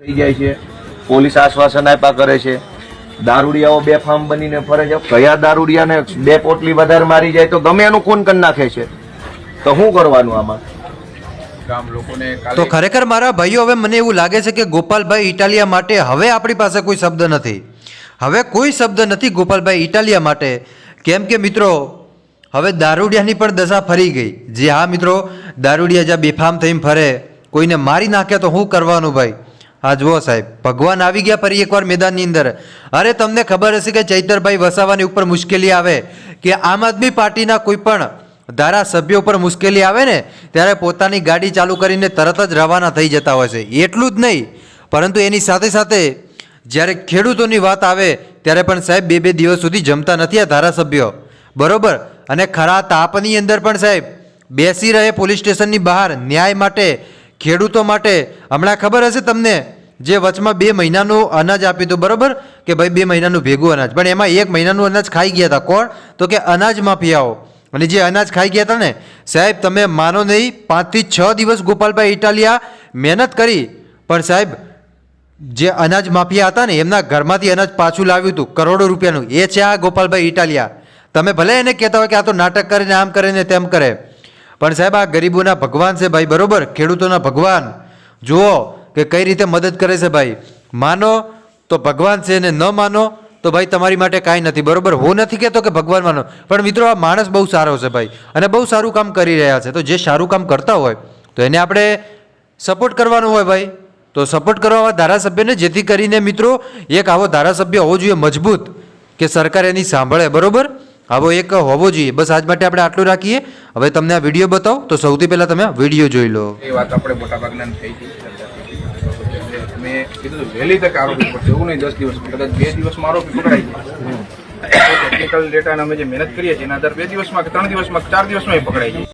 થઈ જાય છે. પોલીસ આશ્વાસન આપ્યા કરે છે. દારૂડિયાઓ બે ફાર્મ બનીને ફરે છે. કયા દારૂડિયાને બે પોટલી વધારે મારી જાય તો ગમે એનું ખૂન કરી નાખે છે. તો શું કરવાનું આમાં? તો ખરેખર મારા ભાઈઓ હવે મને એવું લાગે છે કે ગોપાલભાઈ ઇટાલિયા માટે હવે આપણી પાસે કોઈ શબ્દ નથી. હવે કોઈ શબ્દ નથી ગોપાલભાઈ ઇટાલિયા માટે. કેમ કે મિત્રો હવે દારૂડિયાની પણ દશા ફરી ગઈ. જે હા મિત્રો દારૂડિયા જ્યાં બેફામ થઈને ફરે કોઈને મારી નાખે તો શું કરવાનું ભાઈ? હા, જુઓ સાહેબ, ભગવાન આવી ગયા ફરી એકવાર મેદાનની અંદર. અરે, તમને ખબર હશે કે ચૈતરભાઈ વસાવાની ઉપર મુશ્કેલી આવે કે આમ આદમી પાર્ટીના કોઈ પણ ધારાસભ્યો ઉપર મુશ્કેલી આવે ને, ત્યારે પોતાની ગાડી ચાલુ કરીને તરત જ રવાના થઈ જતા હોય છે. એટલું જ નહીં, પરંતુ એની સાથે સાથે જ્યારે ખેડૂતોની વાત આવે, ત્યારે પણ સાહેબ બે બે દિવસ સુધી જમતા નથી આ ધારાસભ્યો. બરોબર? અને ખરા તાપની અંદર પણ સાહેબ, બેસી રહે પોલીસ સ્ટેશનની બહાર ન્યાય માટે ખેડૂતો માટે. હમણાં ખબર હશે તમને, જે વચમાં બે મહિનાનું અનાજ આપ્યું હતું, બરાબર? કે ભાઈ બે મહિનાનું ભેગું અનાજ. પણ એમાં એક મહિનાનું અનાજ ખાઈ ગયા હતા. કોણ? તો કે અનાજ માફિયાઓ અને જે અનાજ ખાઈ ગયા હતા ને, સાહેબ, તમે માનો નહીં, પાંચથી છ દિવસ ગોપાલભાઈ ઇટાલિયા મહેનત કરી. પણ સાહેબ, જે અનાજ માફિયા હતા ને, એમના ઘરમાંથી અનાજ પાછું લાવ્યું હતું, કરોડો રૂપિયાનું. એ છે આ ગોપાલભાઈ ઇટાલિયા. તમે ભલે એને કહેતા હોય કે આ તો નાટક કરીને, આમ કરે ને તેમ કરે. પણ સાહેબ, આ ગરીબોના ભગવાન છે ભાઈ, બરોબર? ખેડૂતોના ભગવાન. જુઓ કે કઈ રીતે મદદ કરે છે ભાઈ. માનો તો ભગવાન છે ને ન માનો તો ભાઈ તમારી માટે કાંઈ નથી, બરોબર? હું નથી કહેતો કે ભગવાન માનો. પણ મિત્રો, આ માણસ બહુ સારો છે ભાઈ અને બહુ સારું કામ કરી રહ્યા છે. તો જે સારું કામ કરતા હોય, તો એને આપણે સપોર્ટ કરવાનો હોય ભાઈ. તો સપોર્ટ કરવા ધારાસભ્યને, જેથી કરીને મિત્રો, એક આવો ધારાસભ્ય હોવો જોઈએ મજબૂત, કે સરકાર એની સાંભળે, બરોબર? આવો એક હોવો જોઈએ. બસ આજ માટે આપણે આટલું રાખીએ. હવે તમને આ વીડિયો બતાવો. તો સૌથી પહેલાં તમે આ વીડિયો જોઈ લો. એ વાત આપણે મોટા ભાગના થઈ ગઈ મેં કીધું વહેલી તકે આરોપી પડશે એવું નહીં દસ દિવસ. કદાચ બે દિવસમાં આરોપી પકડાઈ જાય ટેકનિકલ ડેટા અમે જે મહેનત કરીએ છીએ એના આધાર બે દિવસમાં કે ત્રણ દિવસમાં ચાર દિવસમાં એ પકડાઈ જાય